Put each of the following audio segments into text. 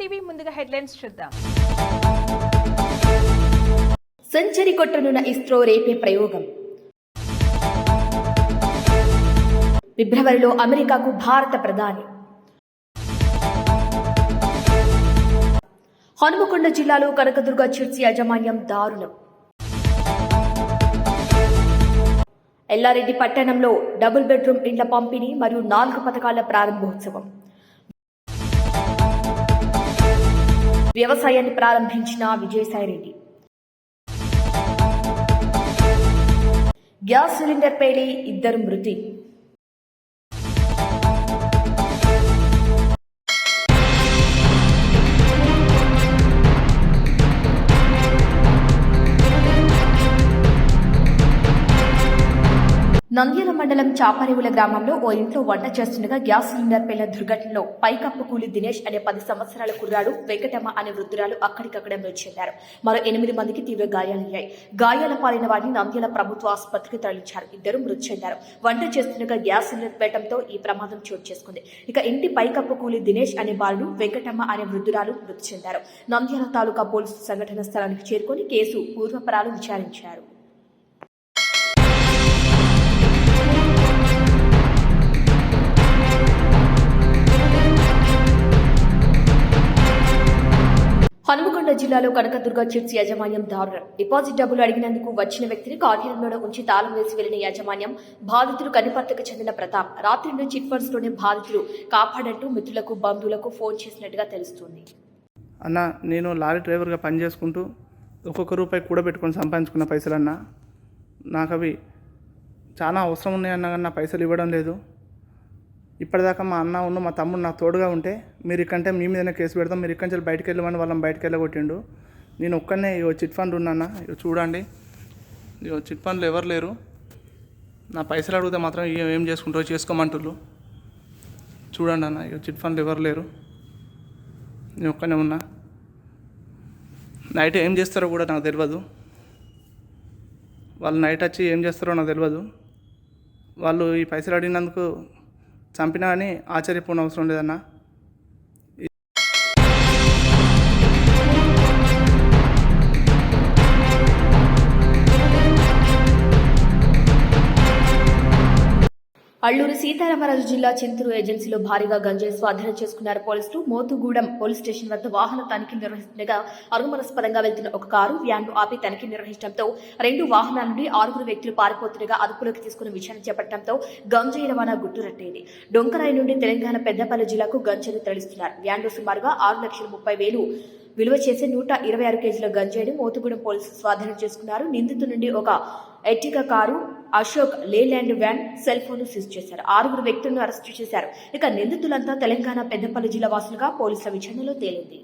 TV ముందుగా headlines చూద్దాం. Century కొట్టనున్న ఇస్రో రేపే ప్రయోగం. ఫిబ్రవరిలో అమెరికాకు భారత ప్రధాని. హనుమకొండ జిల్లాలో కనకదుర్గ చర్చి యాజమాన్యం దారుణం. ఎల్లారెడ్డి పట్టణంలో డబుల్ బెడ్రూమ్ ఇండ్ల పంపిణీ మరియు నాలుగు పథకాల ప్రారంభోత్సవం. వ్యవసాయాన్ని ప్రారంభించిన విజయసాయిరెడ్డి. గ్యాస్ సిలిండర్ పేలి ఇద్దరు మృతి. నంద్యాల మండలం చాపరేవుల గ్రామంలో ఓ ఇంట్లో వంట చేస్తుండగా గ్యాస్ సిలిండర్ పేలిన దుర్ఘటనలో పైకప్పు కూలి దినేష్ అనే పది సంవత్సరాల కుర్రాడు వెంకటమ్మ అనే వృద్ధురాలు అక్కడికక్కడే మృతి చెందారు. మరో ఎనిమిది మందికి తీవ్ర గాయాలయ్యాయి. గాయాల పాలైన వారిని నంద్యాల ప్రభుత్వ ఆసుపత్రికి తరలించారు. ఇద్దరు మృతి చెందారు. వంట చేస్తుండగా గ్యాస్ సిలిండర్ పెట్టడంతో ఈ ప్రమాదం చోటు చేసుకుంది. ఇక ఇంటి పైకప్పు కూలి దినేష్ అనే బాలుడు వెంకటమ్మ అనే వృద్ధురాలు మృతి చెందారు. నంద్యాల తాలూకా పోలీసు సంఘటన స్థలానికి చేరుకొని కేసు పూర్వపరాలు విచారించారు. హనుమకొండ జిల్లాలో కనకదుర్గ చిట్స్ యాజమాన్యం దారుణం. డిపాజిట్ డబ్బులు అడిగినందుకు వచ్చిన వ్యక్తిని కార్యాలయంలో ఉంచి తాళం వేసి వెళ్ళిన యాజమాన్యం బాధితులు కనిపర్తకు చెందిన ప్రతాప్. రాత్రి నుంచి చిట్ ఫండ్స్లోనే బాధితులు కాపాడంటూ మిత్రులకు బంధువులకు ఫోన్ చేసినట్టుగా తెలుస్తోంది. అన్న నేను లారీ డ్రైవర్గా పని చేసుకుంటూ ఒక్కొక్క రూపాయి కూడబెట్టుకొని సంపాదించుకున్న పైసలన్నా. నాకు అవి చాలా అవసరం ఉన్నాయన్న కానీ పైసలు ఇవ్వడం లేదు. ఇప్పటిదాకా మా అన్న ఉన్న మా తమ్ముడు నాకు తోడుగా ఉంటే మీరు ఇక్కడంటే మీ మీదనే కేసు పెడతాం. మీరు ఇక్కడి నుంచి బయటకు వెళ్ళమని వాళ్ళని బయటకు వెళ్ళగొట్టిండు. నేను ఒక్కనే ఇగో చిట్ ఫండ్ ఉన్నాన్న ఇగో చూడండి. ఇగో చిట్ ఫండ్లు ఎవరు లేరు. నా పైసలు అడిగితే మాత్రం ఏం చేసుకుంటారో చేసుకోమంటుళ్ళు చూడండి అన్న ఇగో చిట్ ఫండ్లు ఎవరు లేరు. నేను ఒక్కనే ఉన్నా. నైట్ ఏం చేస్తారో కూడా నాకు తెలియదు వాళ్ళు నైట్ వచ్చి ఏం చేస్తారో నాకు తెలియదు వాళ్ళు ఈ పైసలు అడిగినందుకు చంపినా అని ఆశ్చర్యపోవడం అవసరం లేదన్నా. అల్లూరు సీతారామరాజు జిల్లా చింతూరు ఏజెన్సీలో భారీగా గంజాయి స్వాధీనం చేసుకున్నారు పోలీసులు. మోతుగూడెం పోలీస్ స్టేషన్ వద్ద వాహన తనిఖీ నిర్వహిస్తుండగా అనుమానాస్పదంగా వెళ్తున్న ఒక కారు వ్యాన్ను ఆపి తనిఖీ నిర్వహించడంతో రెండు వాహనాల నుండి ఆరుగురు వ్యక్తులు పారిపోతుండగా అదుపులోకి తీసుకుని విచారణ చేపట్టడంతో గంజాయి రవాణా గుట్టురట్టేది. డొంకరాయి నుండి తెలంగాణ పెద్దపల్లి జిల్లాకు గంజాయిని తరలిస్తున్నారు. వ్యాన్లో సుమారుగా ఆరు లక్షల ముప్పై వేలు విలువ చేసే నూట ఇరవై ఆరు కేజీల గంజాయిని మోతుగూడెం పోలీసులు స్వాధీనం చేసుకున్నారు. నిందితు నుండి ఒక ఎట్టిక car Ashok Leyland van cell phone seize చేశారు. ఆరుగురు వ్యక్తులను అరెస్టు చేశారు. ఇక నిందితులంతా తెలంగాణ పెద్దపల్లి జిల్లా వాసులుగా పోలీసుల విచారణలో తేలింది.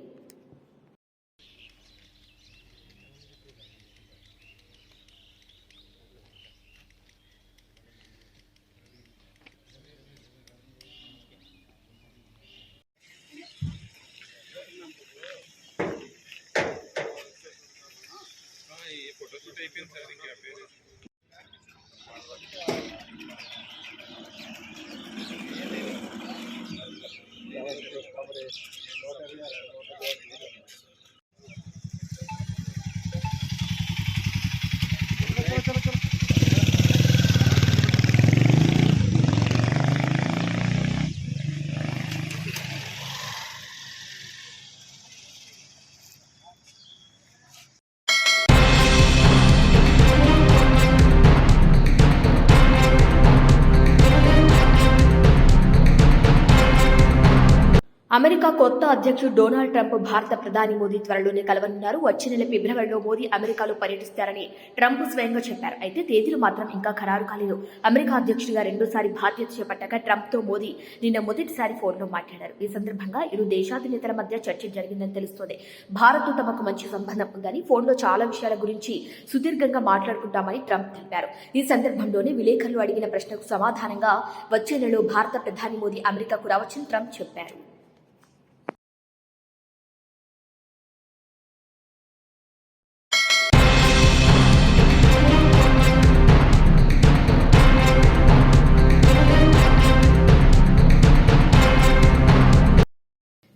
అమెరికా కొత్త అధ్యక్షుడు డొనాల్డ్ ట్రంప్ భారత ప్రధాని మోదీ త్వరలోనే కలవనున్నారు. వచ్చే నెల ఫిబ్రవరిలో మోదీ అమెరికాలో పర్యటిస్తారని ట్రంప్ స్వయంగా చెప్పారు. అయితే తేదీలు మాత్రం ఇంకా ఖరారు కాలేదు. అమెరికా అధ్యక్షుడిగా రెండోసారి బాధ్యత చేపట్టాక ట్రంప్తో మోదీ నిన్న మొదటిసారి ఫోన్లో మాట్లాడారు. ఈ సందర్భంగా ఇరు దేశాధినేతల మధ్య చర్చ జరిగిందని తెలుస్తోంది. భారత్ తమకు మంచి సంబంధం ఉందని ఫోన్లో చాలా విషయాల గురించి సుదీర్ఘంగా మాట్లాడుకుంటామని ట్రంప్ తెలిపారు. ఈ సందర్భంలోనే విలేకరులు అడిగిన ప్రశ్నకు సమాధానంగా వచ్చే నెలలో భారత ప్రధాని మోదీ అమెరికాకు రావచ్చని ట్రంప్ చెప్పారు.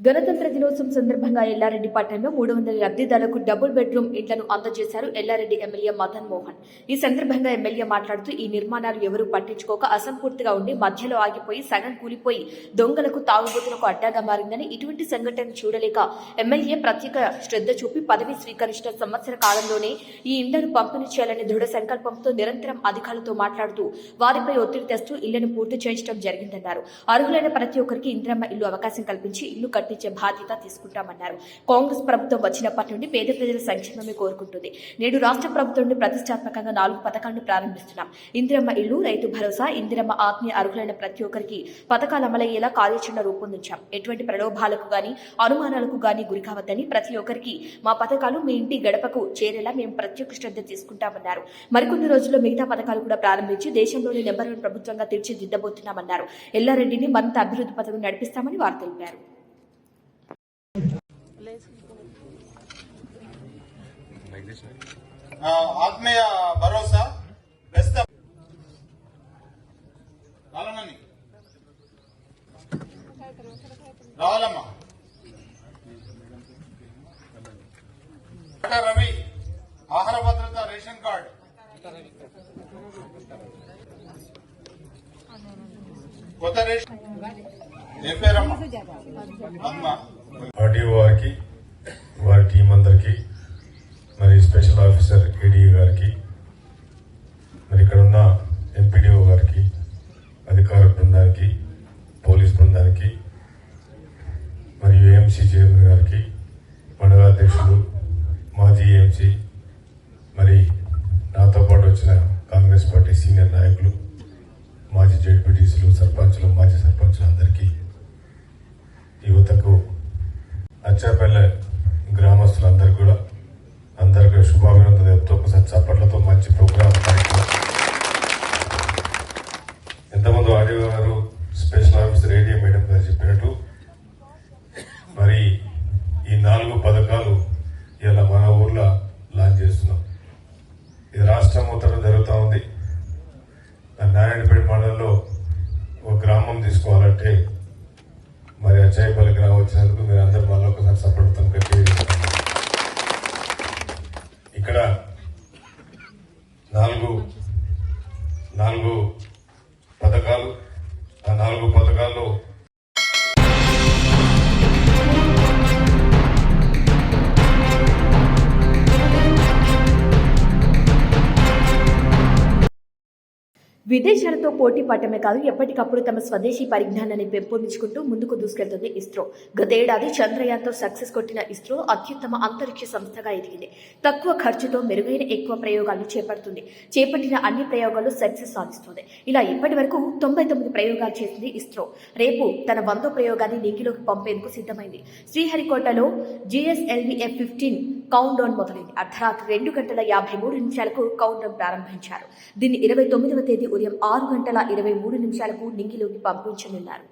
గణతంత్ర దినోత్సవం సందర్భంగా ఎల్లారెడ్డి పట్టణంలో మూడు వందల లబ్ధిదారులకు డబుల్ బెడ్రూమ్ ఇండ్లను అందజేశారు ఎల్లారెడ్డి ఎమ్మెల్యే మదన్ మోహన్. ఈ సందర్భంగా ఎమ్మెల్యే మాట్లాడుతూ ఈ నిర్మాణాలు ఎవరూ పట్టించుకోక అసంపూర్తిగా ఉండి మధ్యలో ఆగిపోయి సగం కూలిపోయి దొంగలకు తాగుబోతులకు అడ్డాగా మారిందని ఇటువంటి సంఘటన చూడలేక ఎమ్మెల్యే ప్రత్యేక శ్రద్ధ చూపి పదవి స్వీకరించిన సంవత్సర కాలంలోనే ఈ ఇండ్లను పంపిణీ చేయాలనే దృఢ సంకల్పంతో నిరంతరం అధికారులతో మాట్లాడుతూ వారిపై ఒత్తిడి తెస్తూ ఇళ్ళను పూర్తి చేయించడం జరిగిందన్నారు. అర్హులైన ప్రతి ఒక్కరికి ఇంద్రమ్మ ఇల్లు అవకాశం కల్పించి ఇల్లు కట్టించే బాధ్యత తీసుకుంటామన్నారు. కాంగ్రెస్ ప్రభుత్వం వచ్చినప్పటి నుండి పేద ప్రజల సంక్షేమమే కోరుకుంటుంది. నేడు రాష్ట్ర ప్రభుత్వం నుండి ప్రతిష్టాత్మకంగా నాలుగు పథకాలను ప్రారంభిస్తున్నాం. ఇందిరమ్మ ఇల్లు రైతు భరోసా ఇందిరమ్మ ఆత్మీయ అర్హులైన ప్రతి ఒక్కరికి పథకాలు అమలయ్యేలా కార్యాచరణ రూపొందించాం. ఎటువంటి ప్రలోభాలకు గాని అనుమానాలకు గాని గురి కావద్దని ప్రతి ఒక్కరికి మా పథకాలు మీ ఇంటి గడపకు చేరేలా మేము ప్రత్యేక శ్రద్ధ తీసుకుంటామన్నారు. మరికొన్ని రోజుల్లో మిగతా పథకాలు కూడా ప్రారంభించి దేశంలోని నెంబర్ వన్ ప్రభుత్వంగా తీర్చిదిద్దబోతున్నామన్నారు. ఎల్లారెడ్డిని మరింత అభివృద్ధి పథకం నడిపిస్తామని వారు తెలిపారు. ఆత్మీయ భరోసా బెస్ట్ రావాలని రావాలమ్మా రవి ఆహార భద్రత రేషన్ కార్డ్. కొత్త రేషన్ ఏం పేరమ్మా? అమ్మ. ఆర్డీఓ వారికి వారి టీం అందరికీ మరి స్పెషల్ ఆఫీసర్ ఏడీఏ గారికి మరి ఇక్కడ ఉన్న ఎంపీడీఓ గారికి అధికార బృందానికి పోలీస్ బృందానికి ఎంసీ చైర్మన్ గారికి మండలాధ్యక్షులు మాజీ ఎంసీ మరి నాతో పాటు వచ్చిన కాంగ్రెస్ పార్టీ సీనియర్ నాయకులు మాజీ జడ్పీటీసీలు సర్పంచులు మాజీ సర్పంచులు అందరికీ యువతకు అచ్చాపల్లె గ్రామస్తులందరూ కూడా అందరికీ శుభాభినందన చెప్తూ ఒకసారి చప్పట్లతో మంచి ప్రోగ్రామ్ కార్యక్రమం. ఎంతమంది ఆడియో గారు స్పెషల్ ఆఫీసర్ రేడియో మేడం గారు చెప్పినట్టు విదేశాలతో పోటీ పడటమే కాదు ఎప్పటికప్పుడు తమ స్వదేశీ పరిజ్ఞానాన్ని పెంపొందించుకుంటూ ముందుకు దూసుకెళ్తుంది ఇస్రో. గతేడాది చంద్రయాన్తో సక్సెస్ కొట్టిన ఇస్రో అత్యుత్తమ అంతరిక్ష సంస్థగా ఎదిగింది. తక్కువ ఖర్చుతో మెరుగైన ఎక్కువ ప్రయోగాలు చేపడుతుంది. చేపట్టిన అన్ని ప్రయోగాలు సక్సెస్ సాధిస్తుంది. ఇలా ఇప్పటి వరకు తొంభై తొమ్మిది ప్రయోగాలు చేసింది ఇస్రో. రేపు తన వందో ప్రయోగాన్ని నీటిలోకి పంపేందుకు సిద్ధమైంది. శ్రీహరికోటలో G S L V F fifteen countdown మొదలైంది. అర్ధరాత్రి రెండు గంటల యాభై మూడు నిమిషాలకు కౌంట్ డౌన్ ప్రారంభించారు. దీన్ని ఇరవై తొమ్మిదవ తేదీ ఉదయం ఆరు గంటల ఇరవై మూడు నిమిషాలకు నింగిలోకి పంపించనున్నారు.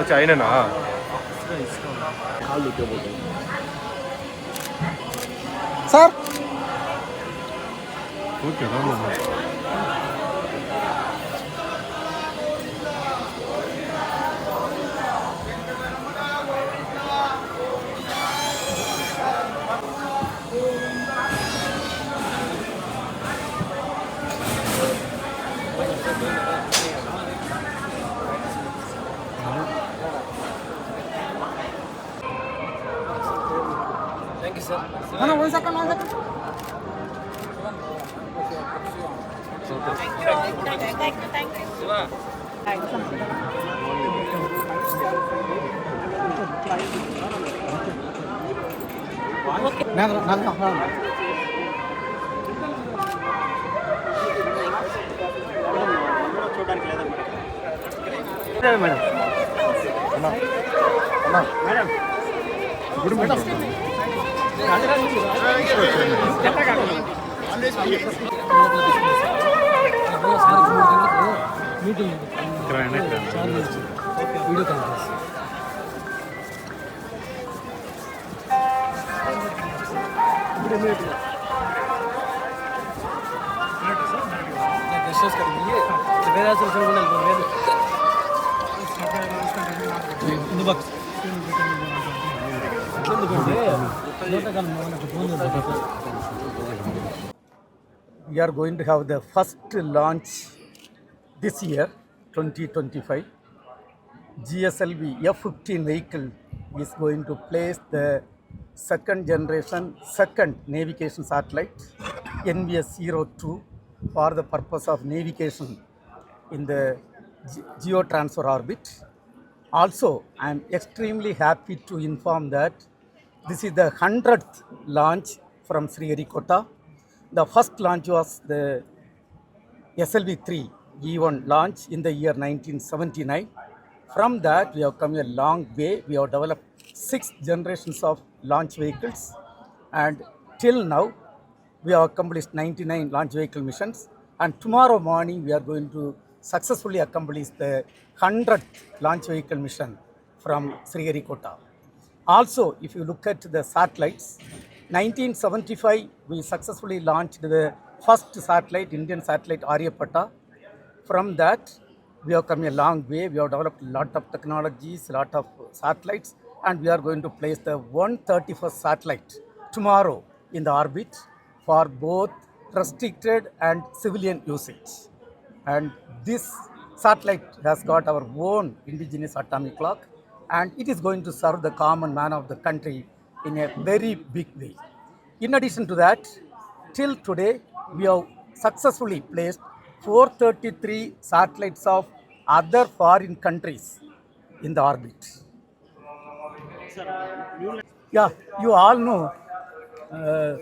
그렇지 아이네나 가을로 껴보고 쌉? 그렇게 나눠 Bueno, one second, one second. Thank you, thank you, thank you, thank you. Okay. No, no, no, no. Madam madam good morning video conference guest house కడిగి వేరే హాస్టల్ కూడా వెళ్ళిపోయింది లేదు ముందు బాక్స్ ఎందుకంటే We are going to have the first launch this year, 2025. GSLV F-15 vehicle is going to place the second generation, second navigation satellite, NVS-02, for the purpose of navigation in the geo transfer orbit. Also, I am extremely happy to inform that this is the 100th launch from Sriharikota. The first launch was the SLV 3 E1 launch in the year 1979. From that, we have come a long way. We have developed six generations of launch vehicles, and till now, we have accomplished 99 launch vehicle missions. And tomorrow morning, we are going to successfully accomplish the 100th launch vehicle mission from Sriharikota. Also, if you look at the satellites, 1975 we successfully launched the first satellite, Indian satellite Aryabhatta. From that, we have come a long way. We have developed a lot of technologies, a lot of satellites, and we are going to place the 131st satellite tomorrow in the orbit for both restricted and civilian usage. And this satellite has got our own indigenous atomic clock, and it is going to serve the common man of the country in a very big way. In addition to that, till today, we have successfully placed 433 satellites of other foreign countries in the orbit. Yeah, you all know uh,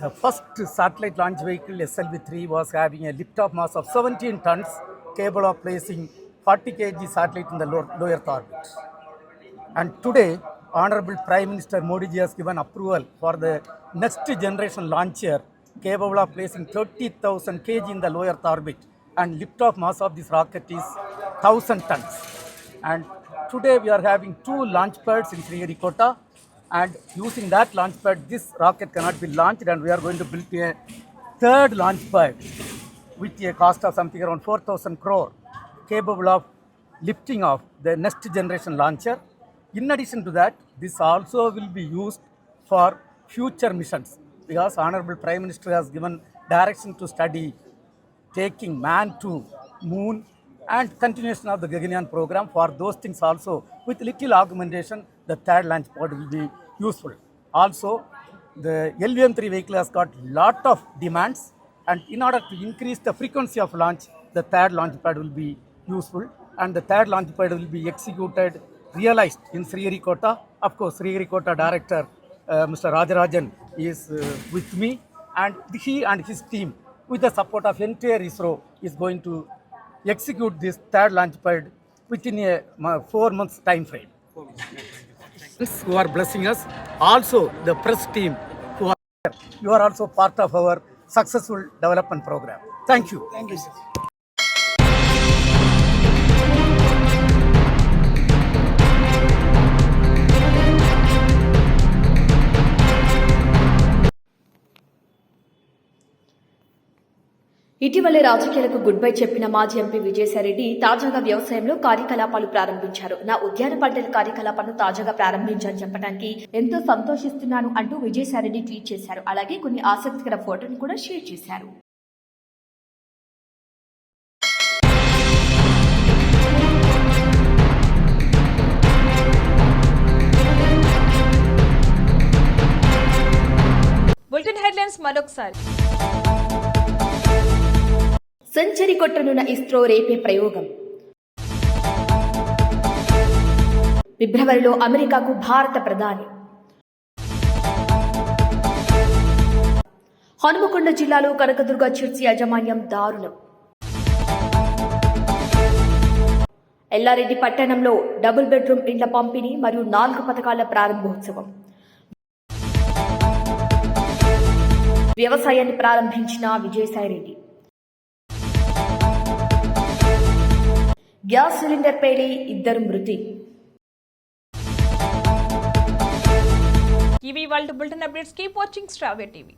the first satellite launch vehicle SLV-3 was having a lift-off mass of 17 tons, capable of placing 40 kg satellite in the low, low Earth orbit. And today, Honorable Prime Minister Modi has given approval for the next generation launcher capable of placing 30,000 kg in the low Earth orbit. And liftoff mass of this rocket is 1000 tons. And today we are having two launch pads in Sriharikota. And using that launch pad, this rocket cannot be launched, and we are going to build a third launch pad with a cost of something around 4,000 crore, capable of lifting off the next generation launcher. In addition to that, this also will be used for future missions because Honorable Prime Minister has given direction to study taking man to moon and continuation of the Gaganyaan program. For those things also, with little augmentation, the third launch pad will be useful. Also, the LVM3 vehicle has got lot of demands and in order to increase the frequency of launch, the third launch pad will be useful and the third launch pad will be executed, realized in Sriharikota. Of course, Sriharikota director, uh, Mr. Rajarajan is uh, with me and he and his team with the support of entire ISRO is going to execute this third launch pad within a four months time frame. Who are blessing us, also the press team who are here. You are also part of our successful development program. Thank you. Thank you. ఇటీవలే రాజకీయాలకు good bye చెప్పిన మాజీ MP Vijayasai Reddy తాజాగా వ్యవసాయంలో కార్యకలాపాలు ప్రారంభించారు. నా ఉద్యాన పంటల కార్యకలాపాలను తాజాగా ప్రారంభించాలని చెప్పడానికి ఎంతో సంతోషిస్తున్నాను అంటూ విజయసాయిరెడ్డి ట్వీట్ చేశారు. అలాగే కొన్ని ఆసక్తికర ఫోటోను కూడా షేర్ చేశారు. బులెటిన్ హెడ్లైన్స్ మరొకసారి. సెంచరీ కొట్టనున్న ఇస్రో రేపే ప్రయోగం. ఫిబ్రవరిలో అమెరికాకు భారత ప్రధాని. హనుమకొండ జిల్లాలో కనకదుర్గ చిట్స్ యాజమాన్యం దారుణం. ఎల్లారెడ్డి పట్టణంలో డబుల్ బెడ్రూమ్ ఇండ్ల పంపిణీ మరియు నాలుగు పథకాల ప్రారంభోత్సవం. వ్యవసాయాన్ని ప్రారంభించిన విజయసాయిరెడ్డి. గ్యాస్ సిలిండర్ పేలి ఇద్దరు మృతి. ఇవి వాళ్ళ బులెటిన్ అప్డేట్స్ కీప్ వాచింగ్ స్ట్రావే టీవీ.